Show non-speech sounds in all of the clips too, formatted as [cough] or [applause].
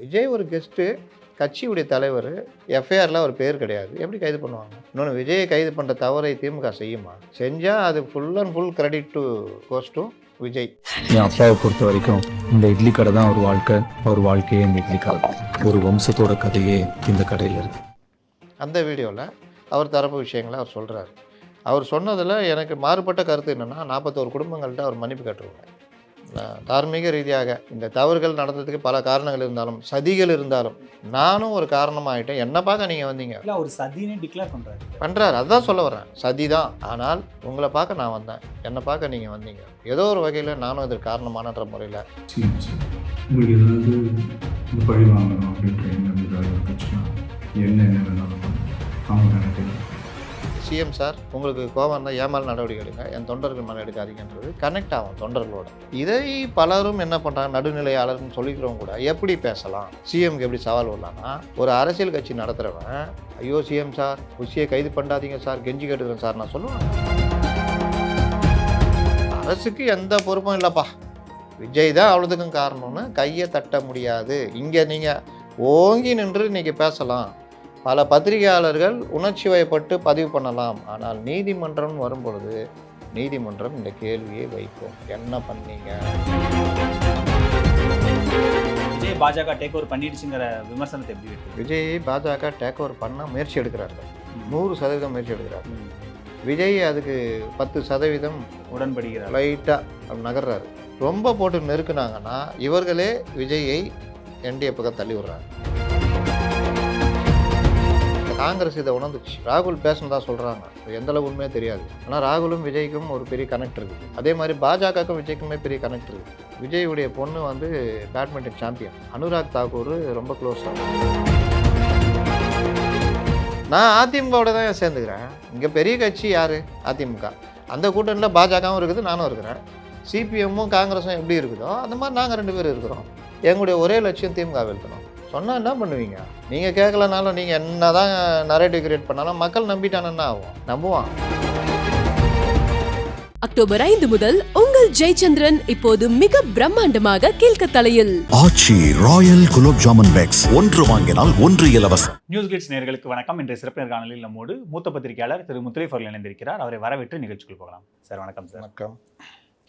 விஜய் ஒரு கெஸ்ட்டு கட்சியுடைய தலைவர் எஃப்ஐஆரில் ஒரு பேர் கிடையாது. எப்படி கைது பண்ணுவாங்க? இன்னொன்று விஜயை கைது பண்ணுற தவறை திமுக செய்யுமா? செஞ்சால் அது full and full credit to goes to Vijay. என் அப்பாவை பொறுத்த வரைக்கும் இந்த இட்லி கடை தான் ஒரு வாழ்க்கை. அவர் வாழ்க்கையே இந்த இட்லி கடை. ஒரு வம்சத்தோட கதையே இந்த கடையில் இருக்கு. அந்த வீடியோவில் அவர் தரப்பு விஷயங்களை அவர் சொல்கிறாரு அவர் சொன்னதில் எனக்கு மாறுபட்ட கருத்து என்னென்னா நாற்பத்தோரு குடும்பங்கள்ட்ட அவர் மன்னிப்பு கேட்டுருவாங்க தார்மீக ரீதியாக இந்த தவறுகள் நடந்ததுக்கு பல காரணங்கள் இருந்தாலும் சதிகள் இருந்தாலும் நானும் ஒரு காரணமாகிட்டேன் என்ன பார்க்க நீங்கள் வந்தீங்க. இல்ல ஒரு சதினே டிக்ளேர் பண்றாரு. பண்ணுறாரு அதுதான் சொல்ல வரேன் சதி தான். ஆனால் உங்களை பார்க்க நான் வந்தேன். என்னை பார்க்க நீங்கள் வந்தீங்க. ஏதோ ஒரு வகையில் நானும் இதற்கு காரணமானன்ற முறையில். உங்களுக்கு ஏதாவது பழி வாங்கணும் அப்படின்ற என்ன சிஎம் சார். உங்களுக்கு கோபம் இருந்தால் ஏமாறு நடவடிக்கை எடுங்க. என் தொண்டர்கள் மேலே எடுக்காதீங்கன்றது கனெக்ட் ஆகும் தொண்டர்களோட. இதை பலரும் என்ன பண்ணுறாங்க நடுநிலையாளர்னு சொல்லிக்கிறவங்க கூட எப்படி பேசலாம்? சிஎம்க்கு எப்படி சவால் வரலாம்னா ஒரு அரசியல் கட்சி நடத்துகிறவன் ஐயோ சிஎம் சார் குஷியை கைது பண்ணாதீங்க சார் கெஞ்சி கேட்டுக்கிறேன் சார் நான் சொல்லுவேன். அரசுக்கு எந்த பொறுப்பும் இல்லைப்பா. விஜய் தான் அவ்வளோதுக்கும் காரணம்னு கையை தட்ட முடியாது. இங்கே நீங்கள் ஓங்கி நின்று இன்றைக்கி பேசலாம். பல பத்திரிகையாளர்கள் உணர்ச்சி வயப்பட்டு பதிவு பண்ணலாம். ஆனால் நீதிமன்றம் வரும்பொழுது நீதிமன்றம் இந்த கேள்வியை வைக்கும். என்ன பண்ணீங்க? விஜய் பாஜக டேக் ஓவர் பண்ணிடுச்சுங்கிற விமர்சனத்தை எப்படி இருக்கு விஜய் பாஜக டேக் ஓவர் பண்ண முயற்சி எடுக்கிறார்கள். நூறு சதவீதம் முயற்சி எடுக்கிறார்கள் விஜய் அதுக்கு பத்து சதவீதம் உடன்படுகிறார். லைட்டாக நகர்றாரு. ரொம்ப போட்டு நெருக்குனாங்கன்னா இவர்களே விஜயை என்டிஏ பக்கம் தள்ளி விடுறாங்க. காங்கிரஸ் இதை உணர்ந்துச்சு. ராகுல் பேசினதா சொல்கிறாங்க எந்த அளவு தெரியாது. ஆனால் ராகுலும் விஜய்க்கும் ஒரு பெரிய கனெக்ட் இருக்குது. அதே மாதிரி பாஜகவுக்கும் விஜய்க்குமே பெரிய கனெக்ட் இருக்குது. விஜயுடைய பொண்ணு வந்து பேட்மிண்டன் சாம்பியன் அனுராக் தாக்கூர் ரொம்ப க்ளோஸ் நான் அதிமுகவோட தான் சேர்ந்துக்கிறேன். இங்கே பெரிய கட்சி யார்? அதிமுக. அந்த கூட்டணியில் பாஜகவும் இருக்குது நானும் இருக்கிறேன். சிபிஎம்மும் காங்கிரஸும் எப்படி இருக்குதோ அந்த மாதிரி நாங்கள் ரெண்டு பேரும் இருக்கிறோம். எங்களுடைய ஒரே லட்சியம் திமுக வெளுத்தணும் சொன்னால் என்ன பண்ணுவீங்க? நீங்கள் கேட்கலனாலும் நீங்கள் என்ன தான் நரேட்டிவ் கிரியேட் பண்ணாலும் மக்கள் நம்பிட்டானு என்ன ஆகும்? நம்புவான். அக்டோபர் ஐந்து முதல் உங்கள் ஜெயச்சந்திரன் இப்போது மிக பிரம்மாண்டமாக கீழ்கத்தலையில். Aachi royal gulab jamun packs. ஒன்று வாங்கினால் ஒன்று இலவசம். நியூஸ் கிளிட்ஸ் நேர்களுக்கு வணக்கம். இன்றைய சிறப்பு நேர்காணலில் நம்மோடு மூத்த பத்திரிகையாளர் திரு முத்துரைஃப் அவர்கள் இணைந்திருக்கிறார். அவரை வரவேற்று நிகழ்ச்சிக்குள் போகலாம். சார் வணக்கம் சார். வணக்கம்.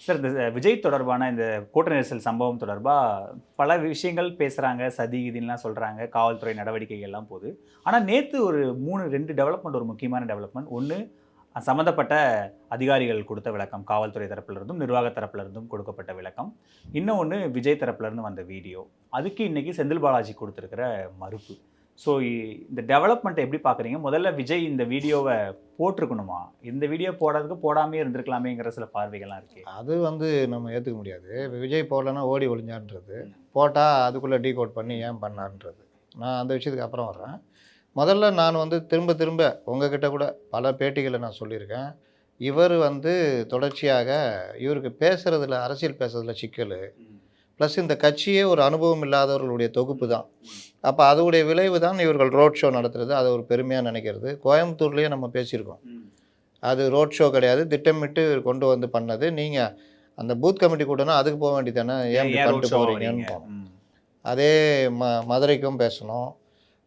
சார் இந்த விஜய் தொடர்பான இந்த கூட்ட நெரிசல் சம்பவம் தொடர்பாக பல விஷயங்கள் பேசுகிறாங்க சதி இதுலாம் சொல்கிறாங்க காவல்துறை நடவடிக்கைகள்லாம் போகுது ஆனால் நேற்று ஒரு மூணு ரெண்டு டெவலப்மெண்ட் ஒரு முக்கியமான டெவலப்மெண்ட் ஒன்று சம்மந்தப்பட்ட அதிகாரிகள் கொடுத்த விளக்கம். காவல்துறை தரப்பிலிருந்தும் நிர்வாக தரப்பிலிருந்தும் கொடுக்கப்பட்ட விளக்கம். இன்னும் ஒன்று விஜய் தரப்பிலிருந்து வந்த வீடியோ அதுக்கு இன்றைக்கி செந்தில் பாலாஜி கொடுத்துருக்கிற மறுப்பு. ஸோ இந்த டெவலப்மெண்ட் எப்படி பார்க்குறீங்க? முதல்ல விஜய் இந்த வீடியோவை போட்டிருக்கணுமா? இந்த வீடியோ போடாததுக்கு போடாமே இருந்திருக்கலாமேங்கிற சில பார்வைகள்லாம் இருக்கு. அது வந்து நம்ம ஏற்றுக்க முடியாது. விஜய் போடலன்னா ஓடி ஒளிஞ்சான்றது. போட்டால் அதுக்குள்ளே டீகோட் பண்ணி ஏன் பண்ணான்றது. நான் அந்த விஷயத்துக்கு அப்புறம் வர்றேன். முதல்ல நான் வந்து திரும்ப திரும்ப உங்ககிட்ட கூட பல பேட்டிகளை நான் சொல்லியிருக்கேன். இவர் வந்து தொடர்ச்சியாக இவருக்கு பேசுகிறதுல அரசியல் பேசுறதுல சிக்கல். ப்ளஸ் இந்த கட்சியே ஒரு அனுபவம் இல்லாதவர்களுடைய தொகுப்பு தான். அப்போ அதோடைய விளைவு தான் இவர்கள் ரோட் ஷோ நடத்துறது. அதை ஒரு பெருமையாக நினைக்கிறது. கோயம்புத்தூர்லேயே நம்ம பேசியிருக்கோம். அது ரோட் ஷோ கிடையாது. திட்டமிட்டு கொண்டு வந்து பண்ணது. நீங்கள் அந்த பூத் கமிட்டி கூட்டணும் அதுக்கு போக வேண்டியதானே ஏன் பண்ணிட்டு போகிறீங்கன்னு. அதே ம மதுரைக்கும் பேசணும்.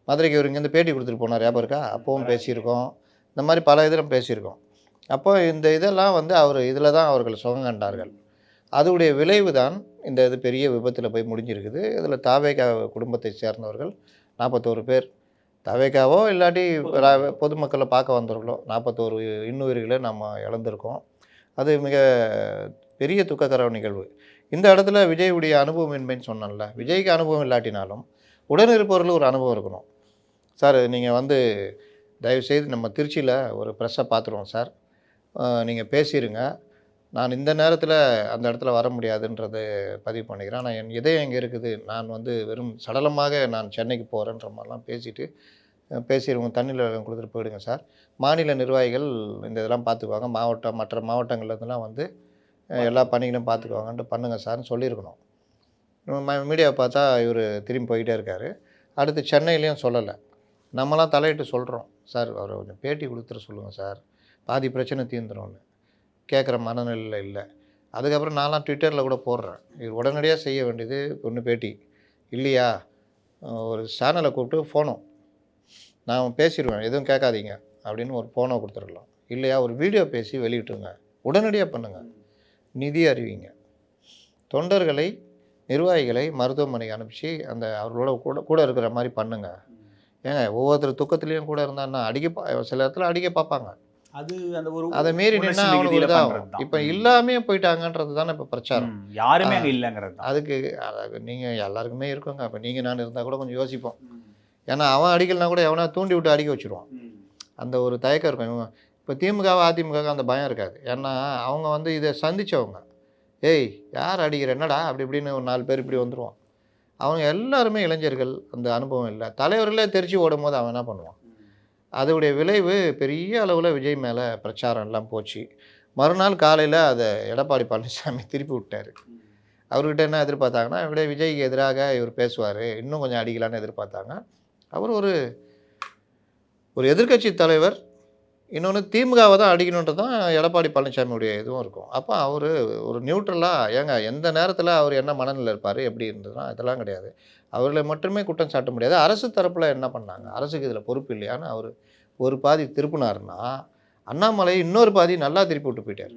மதுரைக்கு இவர் இங்கேருந்து பேட்டி கொடுத்துட்டு போனார். ஞாபகம் இருக்கா? அப்பவும் பேசியிருக்கோம். இந்த மாதிரி பல இதில் பேசியிருக்கோம். அப்போ இந்த இதெல்லாம் வந்து அவர் இதில் தான் அவர்கள் சுகம் கண்டார்கள். அதோடைய விளைவு தான் இந்த இது பெரிய விபத்தில் போய் முடிஞ்சிருக்குது. இதில் தாவேகா குடும்பத்தை சேர்ந்தவர்கள் நாற்பத்தோரு பேர். தாவேகாவோ இல்லாட்டி ரா- பொதுமக்களை பார்க்க வந்தவர்களோ நாற்பத்தோரு இன்னுயிர்களை நம்ம இழந்திருக்கோம். அது மிக பெரிய துக்ககர நிகழ்வு. இந்த இடத்துல விஜயுடைய அனுபவமின்மைன்னு சொன்னோம்ல விஜய்க்கு அனுபவம் இல்லாட்டினாலும் உடன் இருப்பவர்கள் ஒரு அனுபவம் இருக்கணும். சார் நீங்கள் வந்து தயவுசெய்து நம்ம திருச்சியில் ஒரு ப்ரெஸ்ஸை பார்த்துருவோம் சார். நீங்கள் பேசிடுங்க நான் இந்த நேரத்தில் அந்த இடத்துல வர முடியாதுன்றது பதிவு பண்ணிக்கிறேன். ஆனால் என் இதயம் இங்கே இருக்குது? நான் வந்து வெறும் சடலமாக நான் சென்னைக்கு போகிறேன்ற மாதிரிலாம் பேசிட்டு பேசிடுவோம் தண்ணியில் கொடுத்துட்டு போயிடுங்க சார். மாநில நிர்வாகிகள் இந்த இதெல்லாம் பார்த்துக்குவாங்க மாவட்டம் மற்ற மாவட்டங்கள்லேருந்துலாம் வந்து எல்லா பணிகளும் பார்த்துக்குவாங்கன்ட்டு பண்ணுங்கள் சார்னு சொல்லியிருக்கணும். மீடியாவை பார்த்தா இவர் திரும்பி போய்கிட்டே இருக்கார். அடுத்து சென்னையிலையும் சொல்லலை. நம்மலாம் தலையிட்டு சொல்கிறோம் சார் அவரை கொஞ்சம் பேட்டி கொடுத்துட சொல்லுங்கள் சார். பாதி பிரச்சனை தீர்ந்துடும்னு கேட்குற மனநிலையில் இல்லை. அதுக்கப்புறம் நான்லாம் ட்விட்டரில் கூட போடுறேன். இது உடனடியாக செய்ய வேண்டியது ஒன்று பேட்டி. இல்லையா? ஒரு சேனலை கூப்பிட்டு ஃபோனோ நான் பேசிடுவேன். எதுவும் கேட்காதீங்க. அப்படின்னு ஒரு ஃபோனோ கொடுத்துடலாம். இல்லையா? ஒரு வீடியோ பேசி வெளியிட்டுருங்க. உடனடியாக பண்ணுங்கள் நிதி அறிவிங்க. தொண்டர்களை நிர்வாகிகளை மருத்துவமனைக்கு அனுப்பிச்சு அந்த அவர்களோட கூட கூட இருக்கிற மாதிரி பண்ணுங்கள் ஏங்க ஒவ்வொருத்தர் துக்கத்துலேயும் கூட இருந்தான்னா அடிக்க சில இடத்துல அடிக்க பார்ப்பாங்க. அது அந்த ஒரு அதை மீறி நின்னா அவனுக்கு இதாகும். இப்போ. இல்லாமே போயிட்டாங்கன்றது தானே இப்போ பிரச்சாரம். யாருமே. அங்க இல்லைங்கிறது அதுக்கு அதாவது நீங்கள் எல்லாருக்குமே இருக்குங்க. அப்போ நீங்கள் நான் இருந்தால் கூட கொஞ்சம் யோசிப்போம். ஏன்னா அவன் அடிக்கலைனா கூட எவனா தூண்டி விட்டு அடிக்க வச்சுருவான். அந்த ஒரு தயக்கம் இருக்கும். இவங்க இப்போ திமுக அதிமுக அந்த பயம் இருக்காது. ஏன்னா அவங்க வந்து இதை சந்திச்சவங்க. ஏய் யார் அடிக்கிற? என்னடா? அப்படி இப்படின்னு ஒரு நாலு பேர் இப்படி வந்துடுவான் அவங்க எல்லாருமே இளைஞர்கள். அந்த அனுபவம் இல்லை. தலைவர்களே தெரிச்சு ஓடும் போது அவன் என்ன பண்ணுவான்? அதோடைய விளைவு பெரிய அளவில் விஜய் மேலே பிரச்சாரம்லாம் போச்சு. மறுநாள் காலையில் அதை எடப்பாடி பழனிசாமி [laughs] திருப்பி விட்டார். அவர்கிட்ட என்ன எதிர்பார்த்தாங்கன்னா இப்படி விஜய்க்கு எதிராக இவர் பேசுவார். இன்னும் கொஞ்சம் அடிக்கலான்னு எதிர்பார்த்தாங்க. அவர் ஒரு ஒரு எதிர்க்கட்சி தலைவர் இன்னொன்று திமுகவை தான் அடிக்கணுன்றது தான் எடப்பாடி பழனிசாமியுடைய இதுவும் இருக்கும். அப்போ அவர் ஒரு நியூட்ரலாக ஏங்க எந்த நேரத்தில் அவர் என்ன மனநிலை இருப்பார் எப்படி இருந்ததுன்னா இதெல்லாம் கிடையாது. அவர்களை மட்டுமே குற்றம் சாட்ட முடியாது. அரசு தரப்பில் என்ன பண்ணாங்க? அரசுக்கு இதில் பொறுப்பு இல்லையான்னு அவர் ஒரு பாதி திருப்பினார்னா அண்ணாமலை இன்னொரு பாதி நல்லா திருப்பி விட்டு போயிட்டார்.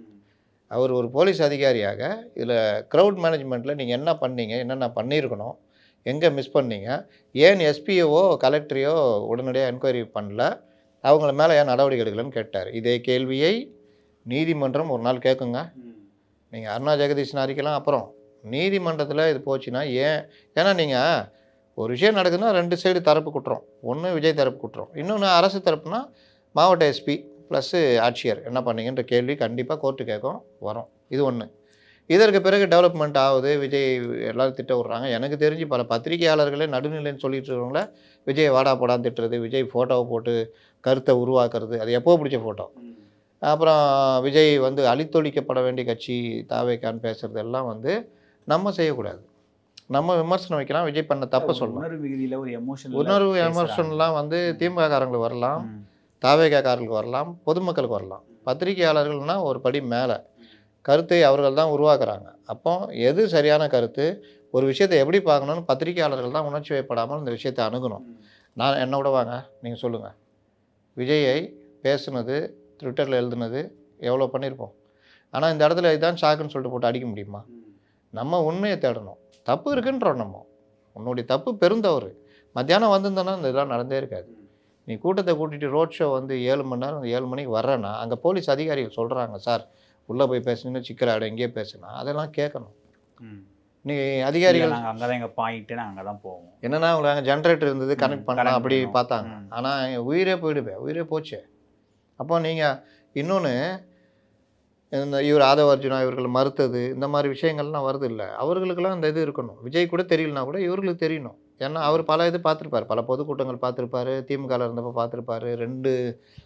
அவர் ஒரு போலீஸ் அதிகாரியாக இதில் க்ரௌட் மேனேஜ்மெண்ட்டில் நீங்கள் என்ன பண்ணீங்க என்னென்ன பண்ணியிருக்கணும் எங்கே மிஸ் பண்ணீங்க ஏன் எஸ்பிஓவோ கலெக்டரையோ உடனடியாக என்கொயரி பண்ணல அவங்கள மேலே ஏன் நடவடிக்கை எடுக்கலன்னு கேட்டார். இதே கேள்வியை நீதிமன்றம் ஒரு நாள் கேட்குங்க. நீங்கள் அருணா ஜெகதீஷன் அறிக்கலாம் அப்புறம் நீதிமன்றத்தில் இது போச்சுன்னா ஏன்? ஏன்னா நீங்கள் ஒரு விஷயம் நடக்குதுன்னா ரெண்டு சைடு தரப்பு குற்றம். ஒன்று விஜய் தரப்பு குற்றம். இன்னொன்று அரசு தரப்புனா மாவட்ட எஸ்பி ப்ளஸ்ஸு ஆட்சியர் என்ன பண்ணீங்கன்ற கேள்வி கண்டிப்பாக கோர்ட்டு கேட்கும் வரும். இது ஒன்று இதற்கு பிறகு டெவலப்மெண்ட் ஆகுது. விஜய் எல்லாரும் திட்ட விட்றாங்க. எனக்கு தெரிஞ்சு பல பத்திரிகையாளர்களே நடுநிலைன்னு சொல்லிட்டு இருக்கவங்கள விஜய் வாடா போடான்னு திட்டுறது விஜய் ஃபோட்டோவை போட்டு கருத்தை உருவாக்குறது அது எப்போ பிடிச்ச ஃபோட்டோ அப்புறம் விஜய் வந்து அழித்தொழிக்கப்பட வேண்டிய கட்சி தாவேக்கான்னு பேசுறது எல்லாம் வந்து நம்ம செய்யக்கூடாது. நம்ம விமர்சனம் வைக்கலாம். விஜய் பண்ண தப்பை சொல்லலாம். உணர்வு மிகுதியில ஒரு எமோஷன் உணர்வு விமர்சனம்லாம் வந்து திமுக காரங்களுக்கு வரலாம். தாவேகாக்காரர்களுக்கு வரலாம். பொதுமக்களுக்கு வரலாம். பத்திரிகையாளர்கள்னா ஒரு படி மேலே. கருத்தை அவர்கள் தான் உருவாக்குறாங்க. அப்போ எது சரியான கருத்து? ஒரு விஷயத்தை எப்படி பார்க்கணும்னு பத்திரிகையாளர்கள் தான் உணர்ச்சி வைப்படாமல் இந்த விஷயத்தை அணுகணும். நான் என்னோட வாங்க நீங்கள் சொல்லுங்கள் விஜயை பேசுனது ட்விட்டரில் எழுதுனது எவ்வளோ பண்ணியிருப்போம்? ஆனால் இந்த இடத்துல இதுதான் ஷாக்குன்னு சொல்லிட்டு போட்டு அடிக்க முடியுமா? நம்ம உண்மையை தேடணும். தப்பு இருக்குன்றோம் நம்ம. உன்னுடைய தப்பு பெருந்தவறு மத்தியானம் வந்திருந்தோன்னா இந்த இதெல்லாம் நடந்தே இருக்காது. நீ கூட்டத்தை கூட்டிகிட்டு ரோட் ஷோ வந்து ஏழு மணி நேரம் ஏழு மணிக்கு வர்றேன்னா அங்கே போலீஸ் அதிகாரிகள் சொல்கிறாங்க சார் உள்ளே போய் பேசுனீங்கன்னு சிக்கலாடு எங்கேயே பேசுனா அதெல்லாம் கேட்கணும். நீ அதிகாரிகள் நாங்க அங்கதான் எங்க பாயிண்ட் நாங்க அங்கதான் போவோம். என்னன்னா உங்களுக்கு அங்கே ஜென்ரேட்டர் இருந்தது கனெக்ட் பண்ணலாம் அப்படி. பார்த்தாங்க. ஆனால் உயிரே போயிடுவே உயிரே போச்சு. அப்போ நீங்கள் இன்னொன்று இந்த இவர் ஆதவ அர்ஜுனா இவர்கள் மறுத்தது இந்த மாதிரி விஷயங்கள்லாம் வருது இல்லை. அவர்களுக்கெல்லாம் இந்த இது இருக்கணும். விஜய் கூட தெரியலனா கூட இவர்களுக்கு தெரியணும். ஏன்னா அவர் பல இது பார்த்துருப்பார். பல பொதுக்கூட்டங்கள் பார்த்துருப்பாரு. திமுகவில் இருந்தப்போ பார்த்துருப்பாரு. ரெண்டு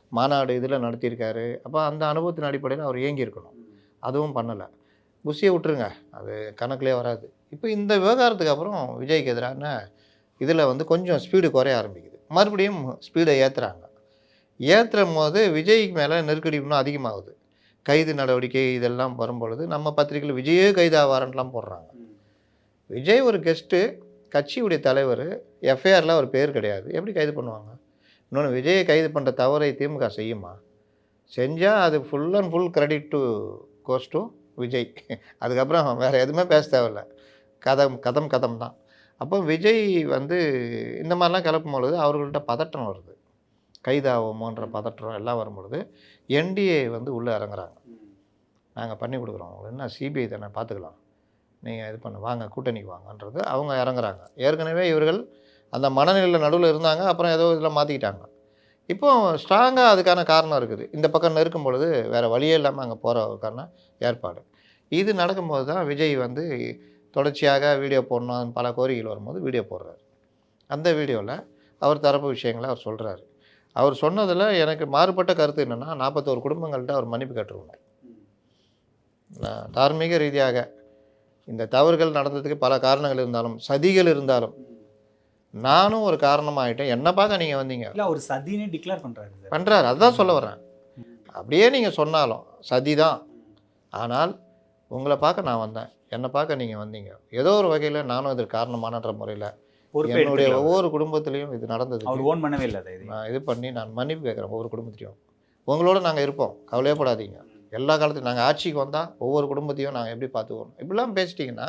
மாநாடு இதில் நடத்தியிருக்காரு. அப்போ அந்த அனுபவத்தின் அடிப்படையில் அவர் இயங்கி இருக்கணும் அதுவும் பண்ணலை. புஷியை விட்டுருங்க. அது கணக்குலேயே வராது. இப்போ இந்த விவகாரத்துக்கு அப்புறம் விஜய்க்கு எதிரான இதில் வந்து கொஞ்சம் ஸ்பீடு குறைய ஆரம்பிக்குது. மறுபடியும் ஸ்பீடை ஏற்றுறாங்க ஏற்றுற போது விஜய்க்கு மேலே நெருக்கடி இன்னும் அதிகமாகுது. கைது நடவடிக்கை இதெல்லாம் வரும்பொழுது நம்ம பத்திரிகையில் விஜயே கைதாவாரன்லாம் போடுறாங்க. விஜய் ஒரு கெஸ்ட்டு கட்சியுடைய தலைவர் எஃப்ஐஆரில் ஒரு பேர் கிடையாது. எப்படி கைது பண்ணுவாங்க? இன்னொன்று விஜயை கைது பண்ணுற தவறை திமுக செய்யுமா? செஞ்சால் அது full and full credit to goes to Vijay. அதுக்கப்புறம் வேறு எதுவுமே பேச தேவையில்ல. கதம் கதம் கதம் தான். அப்போ விஜய் வந்து இந்த மாதிரிலாம் கிளப்பும் பொழுது அவர்கள்ட்ட பதட்டம் வருது. கைதாகுமோன்ற பதற்றம் எல்லாம் வரும்பொழுது என்டிஏ வந்து உள்ளே இறங்குறாங்க. நாங்கள் பண்ணி கொடுக்குறோம். என்ன சிபிஐ தானே? பார்த்துக்கலாம். நீங்கள் இது பண்ண வாங்க கூட்டணிக்கு வாங்கன்றது அவங்க இறங்குறாங்க. ஏற்கனவே இவர்கள் அந்த மனநிலையில் நடுவில் இருந்தாங்க அப்புறம் ஏதோ இதில் மாற்றிக்கிட்டாங்க இப்போ ஸ்ட்ராங்காக அதுக்கான காரணம் இருக்குது. இந்த பக்கம் நெருக்கும் பொழுது வேறு வழியே இல்லாமல் அங்கே போகிறதுக்கான ஏற்பாடு. இது நடக்கும்போது தான் விஜய் வந்து தொடர்ச்சியாக வீடியோ போடணும் பல கோரிக்கைகள் வரும்போது வீடியோ போடுறாரு. அந்த வீடியோவில் அவர் தரப்பு விஷயங்களை அவர் சொல்கிறாரு அவர் சொன்னதில் எனக்கு மாறுபட்ட கருத்து என்னென்னா நாற்பத்தோரு குடும்பங்கள்ட்ட அவர் மன்னிப்பு கேட்டிருக்கணும் தார்மீக ரீதியாக இந்த தவறுகள் நடந்ததுக்கு பல காரணங்கள் இருந்தாலும் சதிகள் இருந்தாலும் நானும் ஒரு காரணமாயிட்டேன். என்ன பார்க்க நீங்கள் வந்தீங்க. இல்ல ஒரு சதினே டிக்ளேர் பண்றாரு சார். பண்ணுறாரு அதுதான் சொல்ல வர்றேன். அப்படியே நீங்கள் சொன்னாலும் சதி தான். ஆனால் உங்களை பார்க்க நான் வந்தேன். என்னை பார்க்க நீங்கள் வந்தீங்க. ஏதோ ஒரு வகையில் நானும் இதற்கு காரணமானன்ற முறையில் என்னுடைய. ஒவ்வொரு குடும்பத்திலையும் இது நடந்தது அவர் ஓன் பண்ணவே இல்லை இது பண்ணி நான் மன்னிப்பு கேட்குறேன். ஒவ்வொரு குடும்பத்திலையும். உங்களோட நாங்கள் இருப்போம். கவலையப்படாதீங்க. எல்லா காலத்துக்கும் நாங்கள் ஆட்சிக்கு வந்தால் ஒவ்வொரு குடும்பத்தையும் நாங்கள் எப்படி பார்த்துக்கணும்? இப்படிலாம் பேசிட்டிங்கன்னா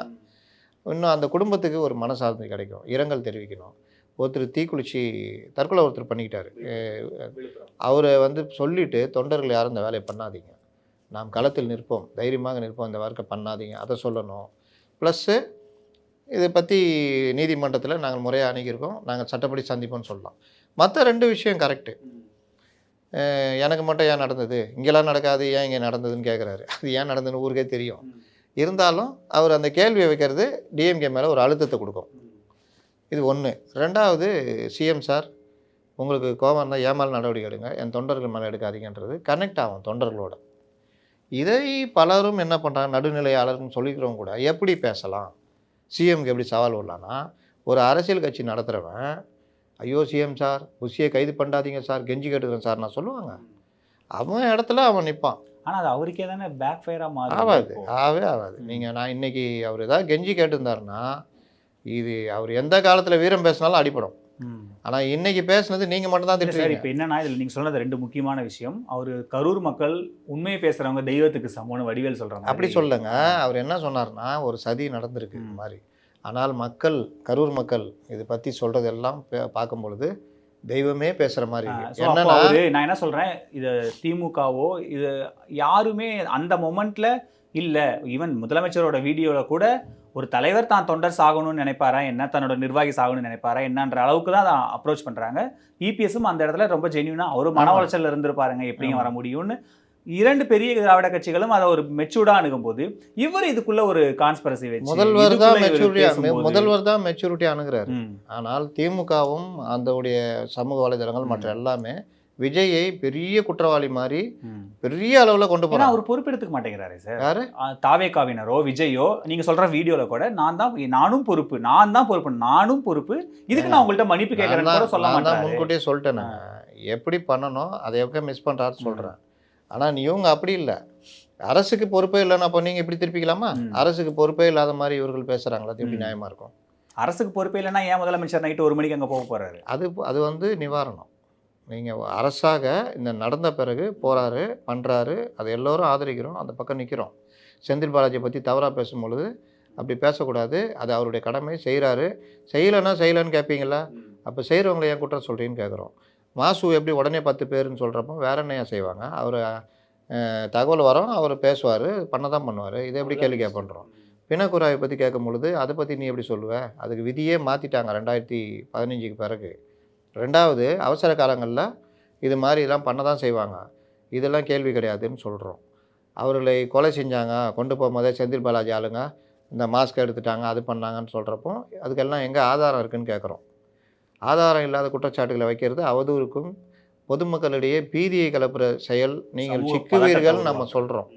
இன்னும் அந்த குடும்பத்துக்கு ஒரு மனசார்ந்து கிடைக்கும். இரங்கல் தெரிவிக்கணும். ஒருத்தர் தீக்குளிச்சு தற்கொலை ஒருத்தர் பண்ணிக்கிட்டார். அவரை வந்து சொல்லிட்டு தொண்டர்கள் யாரும் இந்த வேலையை பண்ணாதீங்க. நாம் களத்தில் நிற்போம். தைரியமாக நிற்போம். இந்த வர்க்கை பண்ணாதீங்க. அதை சொல்லணும். ப்ளஸ்ஸு இதை பற்றி நீதிமன்றத்தில் நாங்கள் முறையாக அணுகியிருக்கோம். நாங்கள் சட்டப்படி சந்திப்போம்னு சொல்லலாம். மற்ற ரெண்டு விஷயம் கரெக்டு எனக்கு மட்டும் ஏன் நடந்தது? இங்கெல்லாம் நடக்காது ஏன் இங்கே நடந்ததுன்னு கேட்குறாரு அது ஏன் நடந்ததுன்னு ஊருக்கே தெரியும். இருந்தாலும் அவர் அந்த கேள்வியை வைக்கிறது டிஎம்கே மேலே ஒரு அழுத்தத்தை கொடுக்கும். இது ஒன்று ரெண்டாவது சிஎம் சார் உங்களுக்கு கோபம் இருந்தால் ஏன் மேலே நடவடிக்கை எடுங்க. என் தொண்டர்கள் மேலே எடுக்காதீங்கன்றது கனெக்ட் ஆகும் தொண்டர்களோட. இதை பலரும் என்ன பண்ணுறாங்க நடுநிலையாளர்னு சொல்லிக்கிறவங்க கூட எப்படி பேசலாம்? சிஎம்க்கு எப்படி சவால் விடலான்னா ஒரு அரசியல் கட்சி நடத்துகிறவன் ஐயோ சிஎம் சார் புஷியை கைது பண்ணாதீங்க சார் கெஞ்சி கேட்டுக்கிறேன் சார் நான் சொல்லுவாங்க. அவன் இடத்துல அவன் நிற்பான் ஆனா அது அவருக்கே தானே பேக் ஃபயரா மாறுது. ஆகாது. ஆகவே ஆகாது நீங்கள் நான் இன்னைக்கு அவர் ஏதாவது கெஞ்சி கேட்டிருந்தாருன்னா இது அவர் எந்த காலத்தில் வீரம் பேசினாலும் அடிபடும். ம். ஆனால் இன்னைக்கு பேசுனது நீங்கள் மட்டும்தான் இல்ல சார் இப்போ என்னன்னா இதில் நீங்கள் சொன்னது ரெண்டு முக்கியமான விஷயம். அவர் கரூர் மக்கள் உண்மையை பேசுறவங்க தெய்வத்துக்கு சமம்னு வடிவேல் சொல்றாங்க அப்படி சொல்லுங்க. அவர் என்ன சொன்னார்னா ஒரு சதி நடந்திருக்கு இந்த. மாதிரி. ஆனால் மக்கள் கரூர் மக்கள் இதை பற்றி சொல்கிறதெல்லாம் பார்க்கும் பொழுது தெய்வமே பேசுகிற மாதிரி என்னன்னா அவரு நான் என்ன சொல்றேன் இது திமுகவோ இது யாருமே அந்த மொமெண்ட்ல இல்ல. ஈவன் முதலமைச்சரோட வீடியோல கூட ஒரு தலைவர் தான் தொண்டர் சாகணும்னு நினைப்பாரா? என்ன தன்னோட நிர்வாகி சாகணும்னு நினைப்பாரா? என்னன்ற அளவுக்கு தான் அப்ரோச் பண்றாங்க. இபிஎஸும் அந்த இடத்துல ரொம்ப ஜென்யூனா அவரும் மன ஆமா. உளைச்சல்ல இருந்திருப்பாருங்க. எப்படிங்க ஆமா. வர முடியும்னு. இரண்டு பெரிய திராவிட கட்சிகளும் அதை ஒரு மெச்சூர்டா அணுகும் போது இவர் இதுக்குள்ள ஒரு கான்ஸ்பரசி வச்சு முதல்வர் தான் பேசும்போது- முதல்வர் தான் மெச்சூரிட்டி அணுகிறாரு. ஆனால் திமுகவும் அந்தவுடைய சமூக வலைதளங்கள் மற்ற எல்லாமே விஜயை பெரிய குற்றவாளி மாதிரி. பெரிய அளவில் கொண்டு போகிறாங்க அவர் பொறுப்பெடுத்துக்க மாட்டேங்கிறாரு சார். யாரு? தாவேக்காவினரோ விஜயோ நீங்க சொல்ற வீடியோல கூட நான் தான் நானும் பொறுப்பு நான் தான் பொறுப்பு நானும் பொறுப்பு. இதுக்கு நான் உங்கள்ட்ட மன்னிப்பு கேட்கறேன்னு கூட சொல்ல முன்கூட்டியே சொல்லிட்டேன். எப்படி பண்ணணும் அதை எப்போ மிஸ் பண்ணுறாரு சொல்கிறேன் ஆனால் இவங்க அப்படி இல்லை. அரசுக்கு பொறுப்பே இல்லைன்னா அப்போ நீங்கள் இப்படி திருப்பிக்கலாமா. அரசுக்கு பொறுப்பே இல்லாத மாதிரி இவர்கள் பேசுகிறாங்களா எப்படி. நியாயமாக இருக்கும். அரசுக்கு பொறுப்பே இல்லைன்னா ஏன் முதலமைச்சர் நைட்டு ஒரு மணிக்கு அங்க போக போறாரு? அது அது வந்து நிவாரணம். நீங்கள் அரசாக இந்த நடந்த பிறகு போகிறாரு பண்ணுறாரு அதை எல்லோரும் ஆதரிக்கிறோம் அந்த பக்கம் நிற்கிறோம் செந்தில் பாலாஜியை பற்றி தவறாக பேசும்பொழுது அப்படி பேசக்கூடாது. அது அவருடைய கடமை செய்கிறாரு செய்யலைன்னா செய்யலைன்னு கேட்பீங்களா அப்போ செய்கிறவங்களை ஏன் குற்றம் சொல்கிறீன்னு கேட்குறோம் மாசு எப்படி உடனே பத்து பேருன்னு சொல்கிறப்போ வேற என்னையா செய்வாங்க? அவர் தகவல் வரோம் அவர் பேசுவார் பண்ண தான் பண்ணுவார். இதை எப்படி கேள்வி கேட்பண்றோம் பிணக்குறாயை பற்றி கேட்கும் பொழுது அதை பற்றி நீ எப்படி சொல்லுவ? அதுக்கு விதியே மாற்றிட்டாங்க ரெண்டாயிரத்தி பதினஞ்சுக்கு பிறகு. ரெண்டாவது அவசர காலங்களில் இது மாதிரிலாம் பண்ண தான் செய்வாங்க. இதெல்லாம் கேள்வி கிடையாதுன்னு சொல்கிறோம் அவர்களை கொலை செஞ்சாங்க கொண்டு போகும்போதே செந்தில் பாலாஜி ஆளுங்க இந்த மாஸ்க் எடுத்துட்டாங்க அது பண்ணாங்கன்னு சொல்கிறப்போ அதுக்கெல்லாம் எங்கே ஆதாரம் இருக்குன்னு கேட்குறோம். ஆதாரம் இல்லாத குற்றச்சாட்டுகளை வைக்கிறது அவதூறுக்கும் பொதுமக்களிடையே பீதியை கலப்புற செயல் நீங்கள் சிக்குவீர்கள் நம்ம. சொல்கிறோம்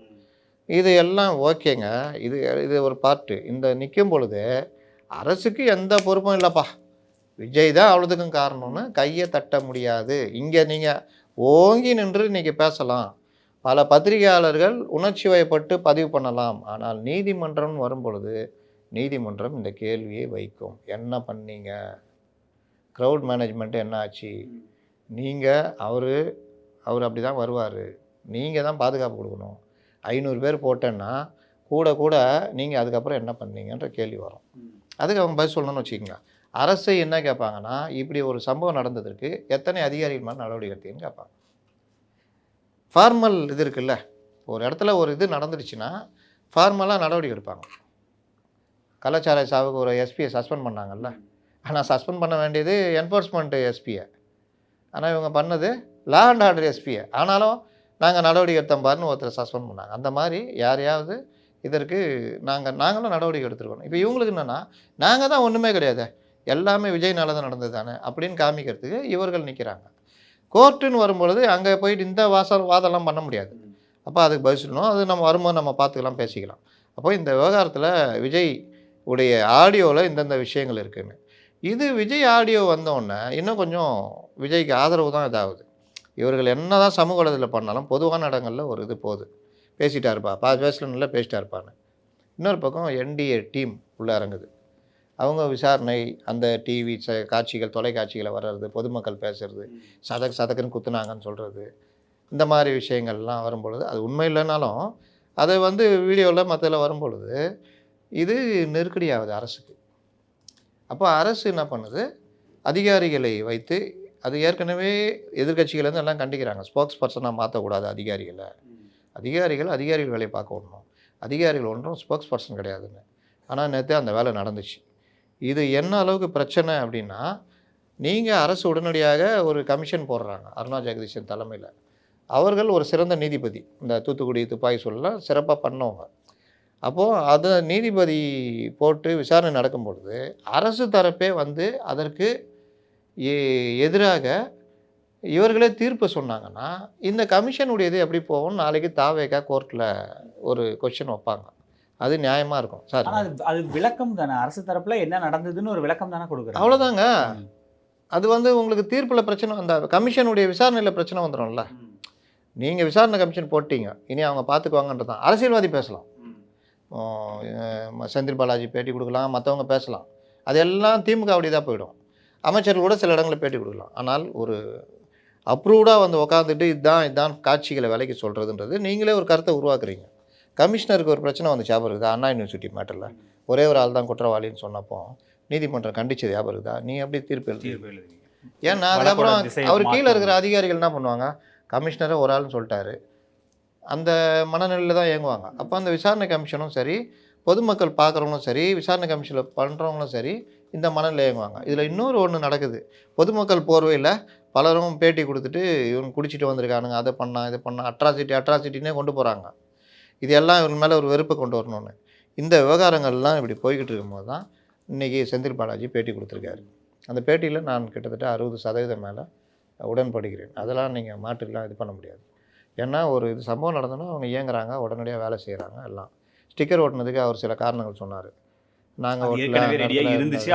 இது எல்லாம் ஓகேங்க. இது இது ஒரு பார்ட்டு இந்த நிற்கும் பொழுது அரசுக்கு எந்த பொறுப்பும் இல்லைப்பா. விஜய் தான் அவ்வளோதுக்கும் காரணம்னு கையை தட்ட முடியாது. இங்கே நீங்கள் ஓங்கி நின்று இன்றைக்கி பேசலாம். பல பத்திரிகையாளர்கள் உணர்ச்சி வயப்பட்டு பதிவு பண்ணலாம். ஆனால் நீதிமன்றம் வரும் பொழுது நீதிமன்றம் இந்த கேள்வியை வைக்கும். என்ன பண்ணீங்க? க்ரௌட் மேனேஜ்மெண்ட்டு என்ன ஆச்சு? நீங்கள் அவர் அவர் அப்படி தான் வருவார். நீங்கள் தான் பாதுகாப்பு கொடுக்கணும். ஐநூறு பேர் போட்டேன்னா கூட கூட நீங்கள் அதுக்கப்புறம் என்ன பண்ணீங்கன்ற கேள்வி வரும். அதுக்கு அவங்க பதில் சொல்லணும்னு வச்சுக்கோங்க. அரசு என்ன கேட்பாங்கன்னா இப்படி ஒரு சம்பவம் நடந்ததற்கு எத்தனை அதிகாரிகள் மேலே நடவடிக்கை எடுத்தீங்கன்னு கேட்பாங்க. ஃபார்மல் இது இருக்குல்ல ஒரு இடத்துல ஒரு இது நடந்துடுச்சுன்னா ஃபார்மலாக நடவடிக்கை எடுப்பாங்க. கலாச்சார சாவுக்கு ஒரு எஸ்பியை சஸ்பெண்ட் பண்ணாங்கல்ல. ஆனால் சஸ்பெண்ட் பண்ண வேண்டியது என்ஃபோர்ஸ்மெண்ட் எஸ்பியை ஆனால் இவங்க பண்ணது லா அண்ட் ஆர்டர் எஸ்பியை ஆனாலும் நாங்கள் நடவடிக்கை எடுத்தோம் பாருன்னு ஒருத்தர் சஸ்பெண்ட் பண்ணாங்க. அந்த மாதிரி யாரையாவது இதற்கு நாங்கள் நாங்களும் நடவடிக்கை எடுத்துருக்கணும் இப்போ இவங்களுக்கு என்னென்னா நாங்கள் தான் ஒன்றுமே கிடையாது. எல்லாமே விஜய்னால தான் நடந்தது தானே அப்படின்னு காமிக்கிறதுக்கு இவர்கள் நிற்கிறாங்க கோர்ட்டுன்னு வரும்பொழுது அங்கே போயிட்டு இந்த வாசல் வாதெல்லாம் பண்ண முடியாது. அப்போ அதுக்கு பதில் சொல்லணும். அது நம்ம வரும்போது நம்ம பார்த்துக்கலாம் பேசிக்கலாம். அப்போ இந்த விவகாரத்தில் விஜய் உடைய ஆடியோவில் இந்தந்த விஷயங்கள் இருக்குன்னு. இது விஜய் ஆடியோ வந்தோடனே இன்னும் கொஞ்சம் விஜய்க்கு ஆதரவு தான் இதாகுது. இவர்கள் என்ன தான் சமூக வலைதளத்தில் பண்ணாலும் பொதுவான இடங்களில் ஒரு இது போகுது. பேசிட்டா இருப்பா பா பேசல நல்லா பேசிட்டா இருப்பான்னு இன்னொரு பக்கம் என்டிஏ டீம் உள்ளே இறங்குது. அவங்க விசாரணை அந்த டிவி ச காட்சிகள் தொலைக்காட்சிகளை வர்றது பொதுமக்கள் பேசுறது சதக் சதக்குன்னு குத்துனாங்கன்னு சொல்கிறது இந்த மாதிரி விஷயங்கள்லாம் வரும்பொழுது அது உண்மை இல்லைனாலும் அதை வந்து வீடியோவில் மற்றதில் வரும்பொழுது இது நெருக்கடியாகுது அரசுக்கு. அப்போ அரசு என்ன பண்ணுது? அதிகாரிகளை வைத்து அது ஏற்கனவே எதிர்க்கட்சிகள்லேருந்து எல்லாம் கண்டிக்கிறாங்க. ஸ்போக்ஸ் பர்சனாக மாற்றக்கூடாது அதிகாரிகளை. அதிகாரிகள் அதிகாரிகள் வேலையை பார்க்க விடணும். அதிகாரிகள் ஒன்றும் ஸ்போக்ஸ் பர்சன் கிடையாதுன்னு. ஆனால் நேற்று அந்த வேலை நடந்துச்சு. இது என்ன அளவுக்கு பிரச்சனை அப்படின்னா நீங்கள் அரசு உடனடியாக ஒரு கமிஷன் போடுறாங்க அருணா ஜெகதீஷன் தலைமையில். அவர்கள் ஒரு சிறந்த நீதிபதி. இந்த தூத்துக்குடி துப்பாக்கி சொல்லலாம் சிறப்பாக பண்ணவங்க. அப்போது அதை நீதிபதி போட்டு விசாரணை நடக்கும் பொழுது அரசு தரப்பே வந்து அதற்கு எதிராக இவர்களே தீர்ப்பு சொன்னாங்கன்னா இந்த கமிஷனுடையது எப்படி போகும் நாளைக்கு தாவேக்கா கோர்ட்டில் ஒரு கொஸ்டின் வைப்பாங்க. அது நியாயமாக இருக்கும். சார். அது அது விளக்கம் தானே? அரசு தரப்புல என்ன நடந்ததுன்னு ஒரு விளக்கம் தானே கொடுக்குறாங்க. அவ்வளோதாங்க. அது வந்து உங்களுக்கு தீர்ப்பில் பிரச்சனை அந்த கமிஷனுடைய விசாரணையில் பிரச்சனை வந்துடும்ல நீங்கள் விசாரணை கமிஷன் போட்டீங்க. இனி அவங்க பார்த்துக்குவாங்கன்றது தான் அரசியல்வாதி பேசலாம். செந்தில் பாலாஜி பேட்டி கொடுக்கலாம் மற்றவங்க பேசலாம். அதெல்லாம் திமுக அப்படி தான் போயிடும். அமைச்சர்கள் கூட சில இடங்களில் பேட்டி கொடுக்கலாம். ஆனால் ஒரு அப்ரூவ்டாக வந்து உக்காந்துட்டு இதுதான் இதுதான் காட்சிகளை விலைக்கு சொல்கிறதுன்றது நீங்களே ஒரு கருத்தை உருவாக்குறீங்க. கமிஷனருக்கு ஒரு பிரச்சனை வந்து ஞாபகம் இருக்குதா? அண்ணா யூனிவர்சிட்டி மேட்டரில் ஒரே ஒரு ஆள் தான் குற்றவாளின்னு சொன்னப்போ நீதிமன்றம் கண்டிச்சது ஞாபகம் இருக்குதா? நீ எப்படி தீர்ப்பு எழுதி ஏன்னா அதுக்கப்புறம் அவர் கீழே இருக்கிற. அதிகாரிகள் என்ன பண்ணுவாங்க? கமிஷனரை ஒரு ஆள்னு சொல்லிட்டாரு. அந்த மனநிலையில் தான் இயங்குவாங்க. அப்போ அந்த விசாரணை கமிஷனும் சரி பொதுமக்கள் பார்க்குறவங்களும் சரி விசாரணை கமிஷனில் பண்ணுறவங்களும் சரி இந்த மனநிலை இயங்குவாங்க. இதில் இன்னொரு ஒன்று நடக்குது. பொதுமக்கள் போர்வையில் பலரும் பேட்டி கொடுத்துட்டு இவன் குடிச்சிட்டு வந்திருக்கானுங்க. அதை பண்ணான் இதை பண்ணான் அட்ராசிட்டி அட்ராசிட்டினே கொண்டு போகிறாங்க இது எல்லாம் இவன் மேலே ஒரு வெறுப்பை கொண்டு வரணும்னு. இந்த விவகாரங்கள்லாம் இப்படி போய்கிட்டு இருக்கும்போது தான் இன்றைக்கி செந்தில் பாலாஜி பேட்டி கொடுத்துருக்காரு. அந்த பேட்டியில் நான் கிட்டத்தட்ட அறுபது சதவீதம் மேலே உடன்படுகிறேன். அதெல்லாம் நீங்கள் மாட்டுக்கெலாம் இது பண்ண முடியாது. ஏன்னா ஒரு இது சம்பவம் நடந்தோன்னா அவங்க இயங்குறாங்க உடனடியாக வேலை செய்கிறாங்க எல்லாம். ஸ்டிக்கர் ஓட்டினதுக்கு அவர் சில காரணங்கள் சொன்னார். நாங்கள் இருந்துச்சு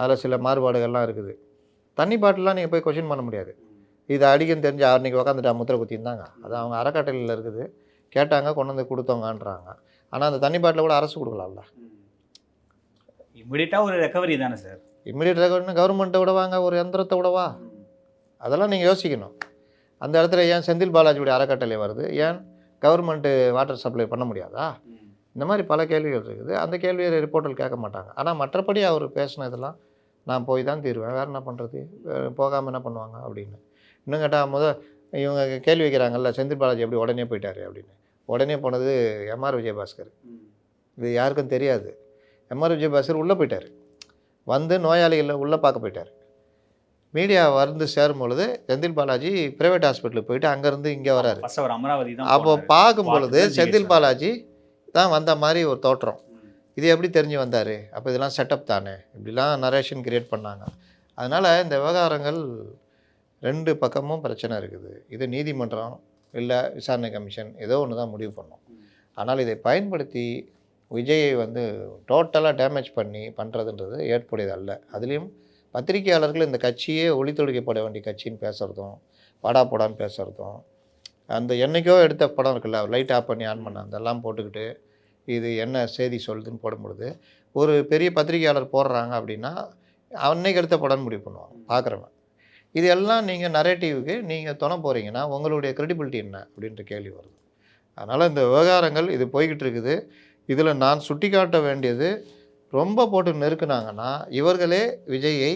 அதில் சில மாறுபாடுகள்லாம் இருக்குது. தண்ணி பாட்டிலாம் நீங்கள் போய் கொஷின் பண்ண முடியாது. இது அடிக்குன்னு தெரிஞ்சு அன்றைக்கி உக்காந்துட்டு முத்திரை குத்திருந்தாங்க அது அவங்க அறக்கட்டளையில் இருக்குது. கேட்டாங்க கொண்டு வந்து கொடுத்தவங்கன்றாங்க ஆனால் அந்த தண்ணி பாட்டில் கூட அரசு கொடுக்கலாம்ல. இமிடியட்டா ஒரு ரெக்கவரி தானே சார் இம்மிடியட் ரெக்கார்ட்னு கவர்மெண்ட்டை விடவாங்க ஒரு எந்திரத்தை விடவா? அதெல்லாம் நீங்கள் யோசிக்கணும். அந்த இடத்துல ஏன் செந்தில் பாலாஜியுடைய அறக்கட்டளை வருது? ஏன் கவர்மெண்ட்டு வாட்டர் சப்ளை பண்ண முடியாதா? இந்த மாதிரி பல கேள்விகள் இருக்குது. அந்த கேள்வியை ரிப்போர்ட்டில் கேட்க மாட்டாங்க. ஆனால் மற்றபடி அவர் பேசினதெல்லாம் நான் போய் தான் தீருவேன். வேறு என்ன பண்ணுறது போகாமல் என்ன பண்ணுவாங்க அப்படின்னு. இன்னும் கேட்டால் முத இவங்க கேள்வி வைக்கிறாங்கல்ல செந்தில் பாலாஜி எப்படி உடனே போயிட்டாரு அப்படின்னு. உடனே போனது எம்ஆர் விஜயபாஸ்கர். இது யாருக்கும் தெரியாது. எம்ஆர் விஜயபாஸ்கர் உள்ளே போயிட்டார். வந்து நோயாளிகளை உள்ளே பார்க்க போயிட்டார். மீடியா வந்து சேரும் பொழுது செந்தில் பாலாஜி பிரைவேட் ஹாஸ்பிட்டலுக்கு போயிட்டு அங்கேருந்து இங்கே வராரு. அமராவதி தான் அப்போ. பார்க்கும் பொழுது செந்தில் பாலாஜி தான் வந்த மாதிரி ஒரு தோற்றம். இது எப்படி தெரிஞ்சு வந்தார்? அப்போ இதெல்லாம் செட்டப் தானே. இப்படிலாம் நரேஷன் கிரியேட் பண்ணாங்க. அதனால் இந்த விவகாரங்கள் ரெண்டு பக்கமும் பிரச்சனை இருக்குது. இது நீதிமன்றம் இல்லை விசாரணை கமிஷன் ஏதோ ஒன்று தான் முடிவு பண்ணும். ஆனால் இதை பயன்படுத்தி விஜயை வந்து டோட்டலாக டேமேஜ் பண்ணி பண்ணுறதுன்றது ஏற்புடையது அல்ல அதுலேயும் பத்திரிகையாளர்கள் இந்த கட்சியே ஒளித்தொழிக்கப்பட வேண்டிய கட்சின்னு பேசுகிறதும் படா போடான்னு பேசுகிறதும் அந்த என்னைக்கோ எடுத்த படம் இருக்குல்ல லைட் ஆஃப் பண்ணி ஆன் பண்ண அதெல்லாம் போட்டுக்கிட்டு இது என்ன செய்தி சொல்லுதுன்னு போடும்பொழுது ஒரு பெரிய பத்திரிகையாளர் போடுறாங்க அப்படின்னா அன்னைக்கு எடுத்த படம்னு முடிவு பண்ணுவாங்க பார்க்குறவன் இது எல்லாம் நீங்கள் நரேட்டிவுக்கு நீங்கள் துணை போகிறீங்கன்னா உங்களுடைய க்ரெடிபிலிட்டி என்ன அப்படின்ற கேள்வி வருது. அதனால் இந்த விவகாரங்கள் இது போய்கிட்டு இருக்குது. இதில் நான் சுட்டிக்காட்ட வேண்டியது ரொம்ப போட்டு நெருக்குனாங்கன்னா இவர்களே விஜயை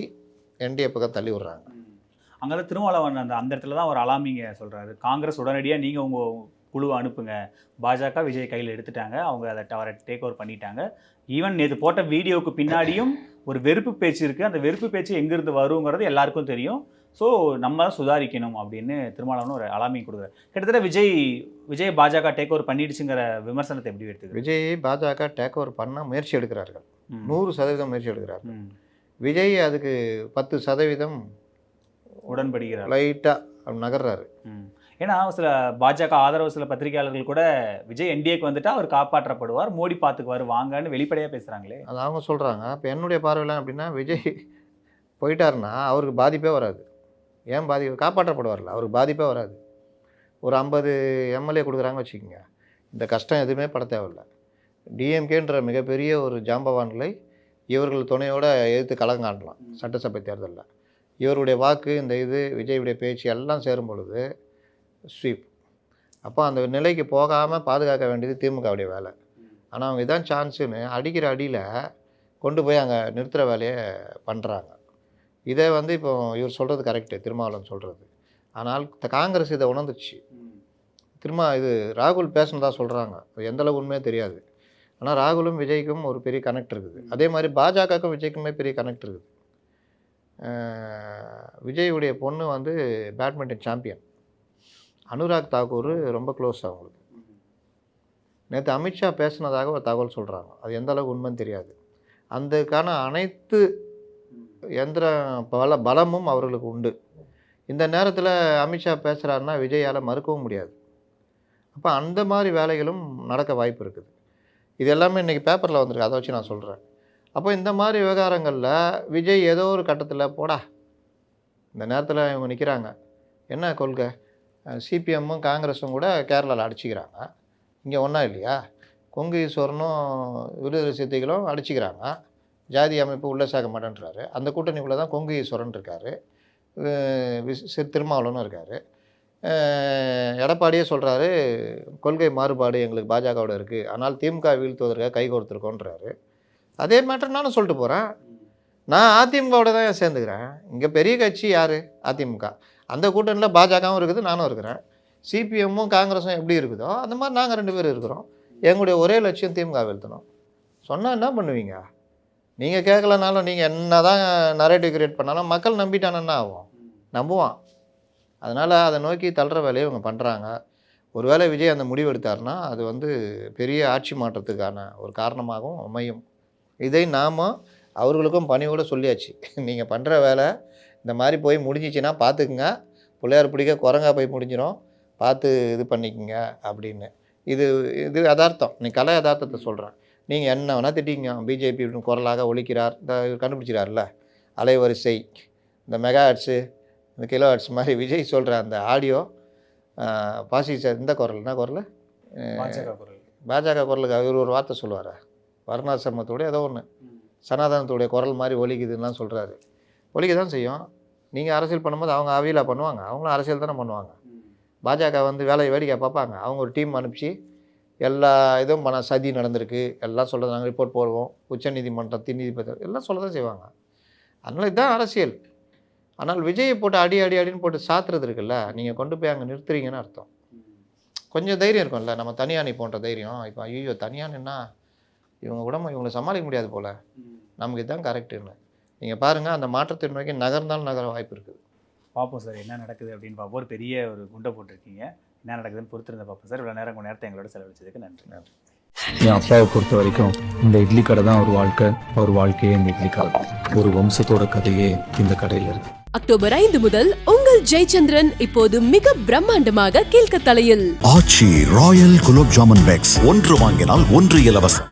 என்டிஏ பக்கம் தள்ளி விடுறாங்க. அங்கே திருமாவளவன் அந்த அந்த இடத்துல தான் ஒரு அலாமிங்க சொல்றாரு. காங்கிரஸ் உடனடியாக நீங்கள் உங்கள் குழுவை அனுப்புங்க. பாஜக விஜய் கையில் எடுத்துட்டாங்க. அவங்க அதை அவரை டேக் ஓவர் பண்ணிட்டாங்க. ஈவன் நேற்று போட்ட வீடியோவுக்கு பின்னாடியும் ஒரு வெறுப்பு பேச்சு இருக்குது அந்த வெறுப்பு பேச்சு எங்கேருந்து வருங்கிறது எல்லாருக்கும் தெரியும். ஸோ நம்ம தான் சுதாரிக்கணும் அப்படின்னு திருமாவளவன் ஒரு அலாமி கொடுக்குறாரு. கிட்டத்தட்ட விஜய் விஜய் பாஜக டேக் ஓவர் பண்ணிடுச்சுங்கிற விமர்சனத்தை எப்படி எடுத்துக்கிறது விஜய் பாஜக டேக் ஓவர் பண்ண முயற்சி எடுக்கிறார்கள். நூறு சதவீதம் முயற்சி எடுக்கிறார்கள். ம். விஜய் அதுக்கு பத்து சதவீதம் உடன்படுகிறார் லைட்டாக நகர்றாரு. ஏன்னா சில பாஜக ஆதரவு சில பத்திரிகையாளர்கள் கூட விஜய் என்டிஏக்கு வந்துட்டா அவர் காப்பாற்றப்படுவார் மோடி பார்த்துக்குவார் வாங்கன்னு வெளிப்படையாக பேசுகிறாங்களே அது அவங்க சொல்கிறாங்க இப்போ என்னுடைய பார்வையில் அப்படின்னா விஜய் போயிட்டாருன்னா அவருக்கு பாதிப்பே வராது. ஏன் பாதி காப்பாற்றப்படுவார்ல அவருக்கு பாதிப்பே வராது. ஒரு ஐம்பது எம்எல்ஏ கொடுக்குறாங்க வச்சுக்கோங்க. இந்த கஷ்டம் எதுவுமே பட தேவையில்ல. டிஎம்கேன்ற மிகப்பெரிய ஒரு ஜாம்பவான்களை இவர்கள் துணையோட எதிர்த்து களம் காணலாம் சட்டசபை தேர்தலில். இவருடைய வாக்கு இந்த இது விஜயுடைய பேச்சு எல்லாம் சேரும் பொழுது ஸ்வீப். அப்போ அந்த நிலைக்கு போகாமல் பாதுகாக்க வேண்டியது திமுகவுடைய வேலை. ஆனால் அவங்க இதான் சான்ஸுன்னு அடிக்கிற அடியில் கொண்டு போய் அங்கே நிறுத்துகிற வேலையை பண்ணுறாங்க இதை வந்து இப்போ இவர் சொல்கிறது கரெக்டு திருமாவளவன் சொல்கிறது ஆனால் த- காங்கிரஸ் இதை உணர்ந்துச்சு. திரும்ப இது ராகுல் பேசுனதா சொல்கிறாங்க அது எந்த அளவு உண்மையே தெரியாது. ஆனால் ராகுலும் விஜய்க்கும் ஒரு பெரிய கனெக்ட் இருக்குது. அதே மாதிரி பாஜகவுக்கும் விஜய்க்குமே பெரிய கனெக்ட் இருக்குது. விஜயுடைய பொண்ணு வந்து பேட்மிண்டன் சாம்பியன் அனுராக் தாக்கூர் ரொம்ப க்ளோஸ் அவங்களுக்கு. நேற்று அமித்ஷா பேசுனதாக ஒரு தகவல் சொல்கிறாங்க அது எந்த அளவுக்கு உண்மைன்னு தெரியாது. அதுக்கான அனைத்து எந்திர பல பலமும் அவர்களுக்கு உண்டு. இந்த நேரத்தில் அமித்ஷா பேசுகிறாருன்னா விஜயால் மறுக்கவும் முடியாது. அப்போ அந்த மாதிரி வேலைகளும் நடக்க வாய்ப்பு இருக்குது. இது எல்லாமே இன்றைக்கி பேப்பரில் வந்திருக்கு. அதை வச்சு நான் சொல்கிறேன் அப்போ இந்த மாதிரி விவகாரங்களில் விஜய் ஏதோ ஒரு கட்டத்தில் போடா. இந்த நேரத்தில் இவங்க நிற்கிறாங்க என்ன கொள்கை? சிபிஎம்மும் காங்கிரஸும் கூட கேரளாவில் அடிச்சுக்கிறாங்க. இங்கே ஒன்றா இல்லையா? கொங்கு ஈஸ்வரனும் விடுதலை சித்திகளும் அடிச்சுக்கிறாங்க. ஜாதி அமைப்பு உள்ளே சேர்க்க மாட்டேன்றாரு. அந்த கூட்டணிக்குள்ளே தான் கொங்கு ஈஸ்வரன் இருக்கார். திருமாவளவனும் இருக்கார். எடப்பாடியே சொல்கிறாரு கொள்கை மாறுபாடு எங்களுக்கு பாஜகவோட இருக்குது ஆனால் திமுக வீழ்த்துவதற்காக கை கோர்த்துருக்கோன்றாரு அதே மேட்டர் நானும் சொல்லிட்டு போகிறேன் நான் அதிமுகவோட தான் சேர்ந்துக்கிறேன். இங்கே பெரிய கட்சி யார்? அதிமுக. அந்த கூட்டணியில் பாஜகவும் இருக்குது நானும் இருக்கிறேன். சிபிஎம்மும் காங்கிரஸும் எப்படி இருக்குதோ அந்த மாதிரி நாங்கள் ரெண்டு பேரும் இருக்கிறோம். எங்களுடைய ஒரே லட்சியம் திமுக வீழ்த்தணும். சொன்னால் என்ன பண்ணுவீங்க? நீங்கள் கேட்கலனாலும் நீங்கள் என்ன தான் நரேட்டிவ் கிரியேட் பண்ணாலும் மக்கள் நம்பிட்டானா என்ன ஆகும்? நம்புவான். அதனால் அதை நோக்கி தள்ளுற வேலையை இவங்க பண்ணுறாங்க ஒருவேளை விஜய் அந்த முடிவு அது வந்து பெரிய ஆட்சி மாற்றத்துக்கான ஒரு காரணமாகவும் அமையும். இதை நாம் அவர்களுக்கும் பணியோடு சொல்லியாச்சு. நீங்கள் பண்ணுற வேலை இந்த மாதிரி போய் முடிஞ்சிச்சின்னா பார்த்துக்குங்க பிள்ளையார் பிடிக்க குரங்கா போய் முடிஞ்சிடும் பார்த்து இது பண்ணிக்கோங்க அப்படின்னு. இது இது யதார்த்தம். நீ கலை யதார்த்தத்தை சொல்கிறேன் நீங்கள் என்ன வேணால் திட்டிங்க பிஜேபி குரலாக ஒழிக்கிறார். இந்த இவர் அலைவரிசை. இந்த மெகா ஹெட்ஸு இந்த கிலோ ஹெட்ஸ் மாதிரி விஜய் சொல்கிற அந்த ஆடியோ பாசி சார் இந்த குரல் என்ன குரல்? பாஜக குரல். பாஜக குரலுக்கு அவர் ஒரு வார்த்தை சொல்லுவார்? வர்ணாசிரமத்தோட ஏதோ ஒன்று சனாதனத்துடைய குரல் மாதிரி ஒலிக்குதுன்னெலாம் சொல்கிறாரு ஒலிக்க தான் செய்யும். நீங்கள் அரசியல் பண்ணும்போது அவங்க அவியலாக பண்ணுவாங்க. அவங்களும் அரசியல் தானே பண்ணுவாங்க. பாஜக வந்து வேலையை வேடிக்கை பார்ப்பாங்க. அவங்க ஒரு டீம் அனுப்பிச்சு எல்லா இதுவும் பண்ண சதி நடந்திருக்கு. எல்லாம் சொல்கிறது நாங்கள் ரிப்போர்ட் போடுவோம். உச்சநீதிமன்றம் நீதிபதி எல்லாம் சொல்ல தான் செய்வாங்க. அதனால இதுதான் அரசியல். ஆனால் விஜயை போட்டு அடி அடி அடின்னு போட்டு சாத்துறது இருக்குல்ல நீங்கள் கொண்டு போய் அங்கே நிறுத்துறீங்கன்னு அர்த்தம். கொஞ்சம் தைரியம் இருக்கும்ல நம்ம தனியானி போன்ற தைரியம். இப்போ ஐயோ தனியானுன்னா இவங்க கூட இவங்களை சமாளிக்க முடியாது போல். நமக்கு இதுதான் கரெக்டுன்னு நீங்கள் பாருங்கள் அந்த மாற்றத்தை நோக்கி நகர்ந்தாலும் நகர வாய்ப்பு இருக்குது. பார்ப்போம் சார் என்ன நடக்குது அப்படின்னு பார்ப்போம் ஒரு பெரிய ஒரு குண்டை போட்டிருக்கீங்க. என்ன நடக்குதுன்னு பொறுத்திருந்த பார்ப்போம் சார். இவ்வளோ நேரம் உங்கள் நேரத்தை எங்களோட செலவழிச்சதுக்கு நன்றி. நன்றி. என் அப்பாவை பொறுத்த வரைக்கும் இந்த இட்லி கடை தான் அவர் வாழ்க்கை. அவர் வாழ்க்கையே இந்த இட்லி கடை. ஒரு வம்சத்தோட கதையே இந்த கடையில் இருக்கு. அக்டோபர் ஐந்து முதல் உங்கள் ஜெயச்சந்திரன் இப்போது மிக பிரம்மாண்டமாக கீழ்க்கத்தலையில் ஆச்சி ராயல் குலோப் ஜாமுன் பேக்ஸ். ஒன்று வாங்கினால் ஒன்று இலவசம்.